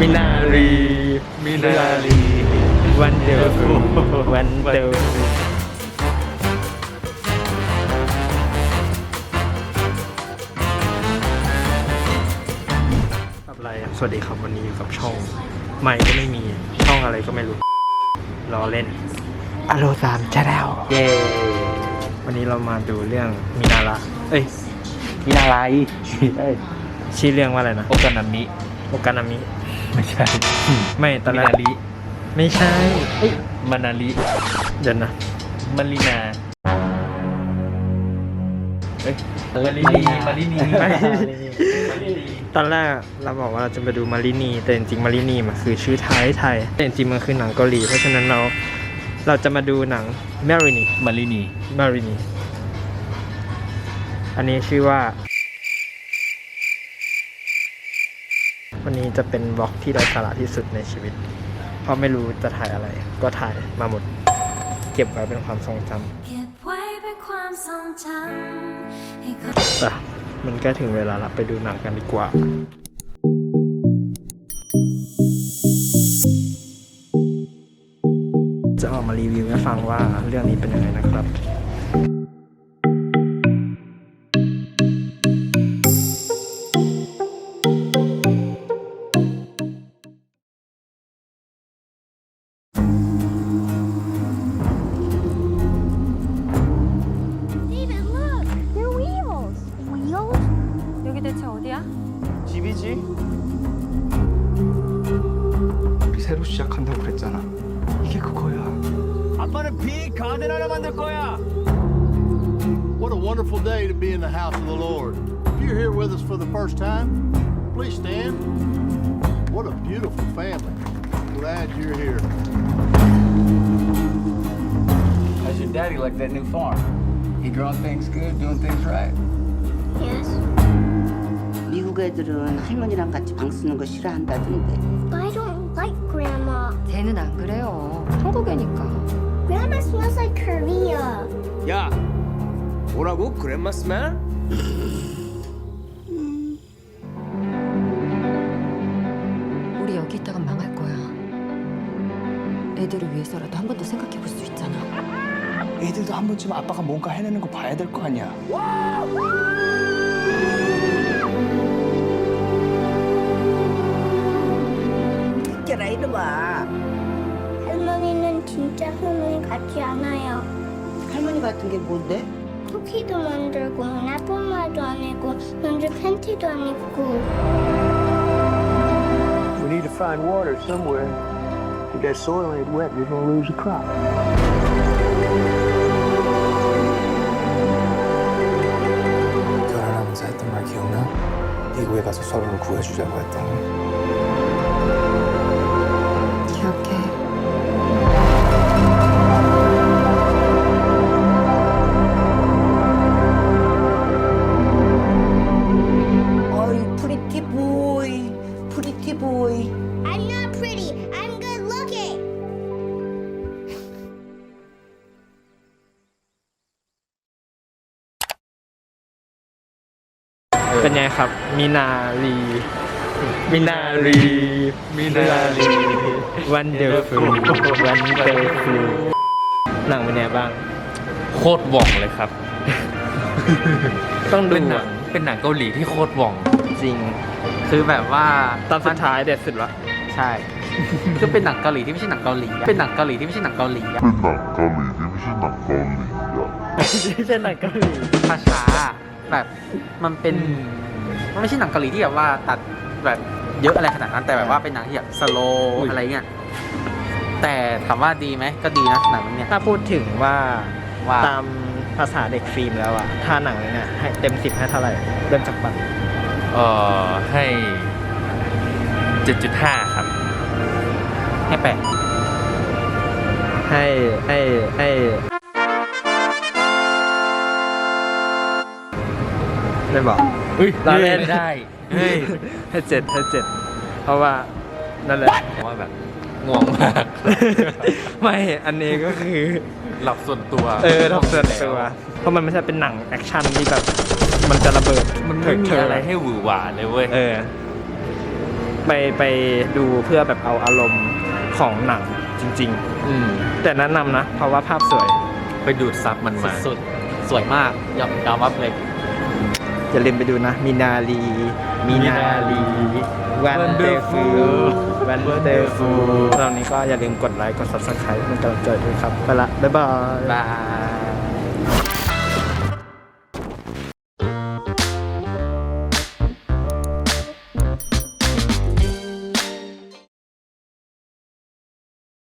มินารีมินารีวันเดอร์ฟูวันเดอร์อะไรอะสวัสดีครับวันนี้อยู่กับช่องใหม่ก็ไม่มีช่องอะไรก็ไม่รู้รอเล่นอโลซามชาแนลเย้วันนี้เรามาดูเรื่องมินาระเอ้ยมินาไรเอ้ยชื่อเรื่องว่าอะไรนะโอกานามิโอกานามิ ไม่ใช่ ไม่ตอนมิแรนากริไม่ใช่เอ้ยมานาริเดี๋ยวนะมารินาเอ้ยมารินีมารินีไม่มารินีตอนแรกเราบอกว่าเราจะไปดูมารินีแต่จริงๆมารินีมันคือชื่อไทยไทยแต่จริงๆมันคือหนังเกาหลีเพราะฉะนั้นเราเราจะมาดูหนังมารินีมารินีมารินีอันนี้ชื่อว่า วันนี้ จะเป็นบล็อกที่ไร้สาระที่สุดในชีวิต เพราะไม่รู้จะถ่ายอะไร ก็ถ่ายมาหมด เก็บไว้เป็นความทรงจำเก็บไว้เป็นความทรงจำให้คนอะมันก็ถึงเวลาละไปดูหนังกันดีกว่าจะออกมารีวิวให้ฟังว่าเรื่องนี้เป็นยังไงนะครับ 우리 새로 시작한다고 그랬잖아. 이게 그거야. 아빠는 빅 가든 하나 만들 거야. What a wonderful day to be in the house of the Lord. If you're here with us for the first time, please stand. What a beautiful family. Glad you're here. How's your daddy like that new farm? He growing things good, doing things right. Yes. 미국 애들은 할머니랑 같이 방 쓰는 거 싫어한다던데. I don't like Grandma. 쟤는 안 그래요. 한국 애니까. Grandma smells like Korea. 야, 뭐라고? 그랜마 스멜? 우리 여기 있다가 망할 거야. 애들을 위해서라도 한 번 더 생각해 볼 수 있잖아. 애들도 한 번쯤 아빠가 뭔가 해내는 거 봐야 될 거 아니야. 깨라 이놈아. 할머니는 진짜 할머니 같지 않아요. 할머니 같은 게 뭔데? 쿠키도 만들고 나쁜 말도 안 하고 먼저 팬티도 안 입고 We need to find water somewhere. If that soil ain't wet, we're gonna lose the crop. 결혼하면서 했던 말 기억나? 미국에 가서 서로를 구해주자고 했던 거. ปุย I'm not pretty I'm good looking เป็นไงครับ มินารีมินารีมินารีวันเดอร์ฟูวันเดอร์ฟูหนังเป็นไงบ้าง โคตรหว่องเลยครับ ต้องดูเป็นหนังเป็นหนังเกาหลีที่โคตรหว่องจริง คือแบบว่าตอนสุดท้ายเด็ดสุดละใช่ คือเป็นหนังเกาหลีที่ไม่ใช่หนังเกาหลีอะเป็นหนังเกาหลีที่ไม่ใช่หนังเกาหลีอะไม่ใช่หนังเกาหลีช้าๆแบบมันเป็นมันไม่ใช่หนังเกาหลีที่แบบว่าตัดแบบเยอะอะไรขนาดนั้นแต่แบบว่าเป็นหนังที่แบบสโลอุ้ยอะไรเงี้ยแต่ถามว่าดีไหมก็ดีนะหนังเรื่องเนี้ยถ้าพูดถึงว่าว่าตามภาษาเด็กฟิล์มแล้วอะถ้าหนังเนี่ยให้เต็มสิบให้เท่าไหร่เริ่มจากบัตร เออให้ 7.5 ครับ ให้แปดให้ให้ให้ไม่บอก เฮ้ยเราเล่นไม่ได้ เฮ้ยให้เจ็ดให้เจ็ดเพราะว่านั่นแหละว่าแบบง่วงมาก ไม่อันนี้ก็คือ หลับส่วนตัวเออทำส่วนตัวเพราะมันไม่ใช่เป็นหนังแอคชั่นที่แบบ มันจะระเบิดมันไม่มีเถิดๆอะไรให้หวือหวาเลยเว้ยเออ ไปไปดูเพื่อแบบเอาอารมณ์ของหนังจริง อืมๆ แต่แนะนำนะ เพราะว่าภาพสวย ไปดูดซับมันมา สุดๆสวยมากยอมยอมรับเลย อย่าลืมไปดูนะ มินาลีมินาลีวันเดอร์ฟูวันเดอร์ฟูตอนนี้ก็อย่าลืมกดไลค์ กด subscribe เป็นกำลังใจด้วยครับ ไปละ บ๊ายบาย บาย